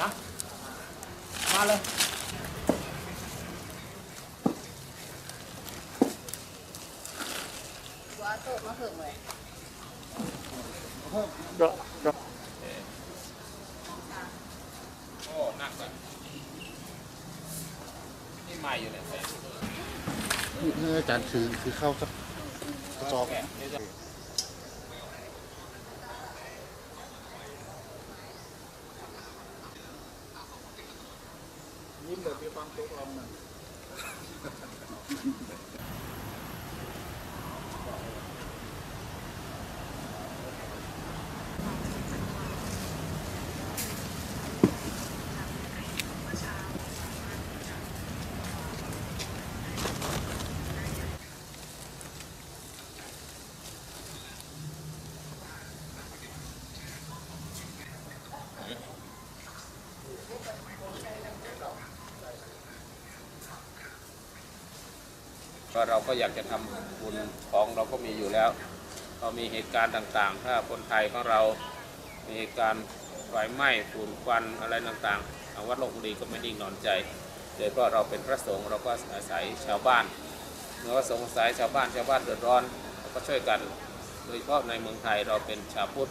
มาเลยว่าโตมาเพิ่มเลยเดาะเดาะโอ้หนักแบบนี่ใหม่อยู่เนี่ยแสนให้อาจารย์ถือถือเข้าสักกระสอบแกะเดี๋ ยิ้มแบบมีความสุขอมนะ ก็เราก็อยากจะทำบุญของเราก็มีอยู่แล้วเรามีเหตุการณ์ต่างๆ ถ้าคนไทยของเรา มีเหตุการณ์ไฟไหม้ฝุ่นควันอะไรต่างๆทางวัดลบบุรีก็ไม่นิ่งนอนใจโดยเฉพาะเราเป็นพระสงฆ์เราก็อาศัยชาวบ้านเมื่อสงฆ์อาศัยชาวบ้านชาวบ้านเดือดร้อนเราก็ช่วยกันโดยเฉพาะในเมืองไทยเราเป็นชาวพุทธ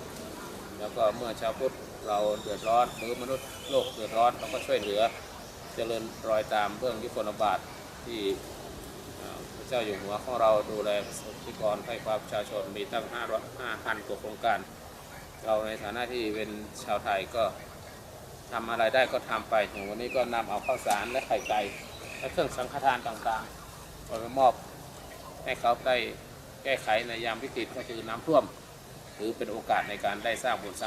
แล้วก็เมื่อชาวพุทธเราเดือดร้อนหรือมนุษย์โลกเดือดร้อนเราก็ช่วยเหลือ เจริญรอยตามเบื้องยุคลบาทที่ พระเจ้าอยู่หัวของเราดูแลประสบนิกรให้ความประชาชนมีตั้ง5,000กว่าโครงการ เราในฐานะที่เป็นชาวไทยก็ทำอะไรได้ก็ทำไปอย่างวันนี้ก็นำเอาข้าวสารและไข่ไก่และเครื่องสังฆทานต่างๆไปมอบให้เขาได้แก้ไขในยามวิกฤตก็คือน้ำท่วมถือเป็นโอกาสในการได้สร้างบุญสร้าง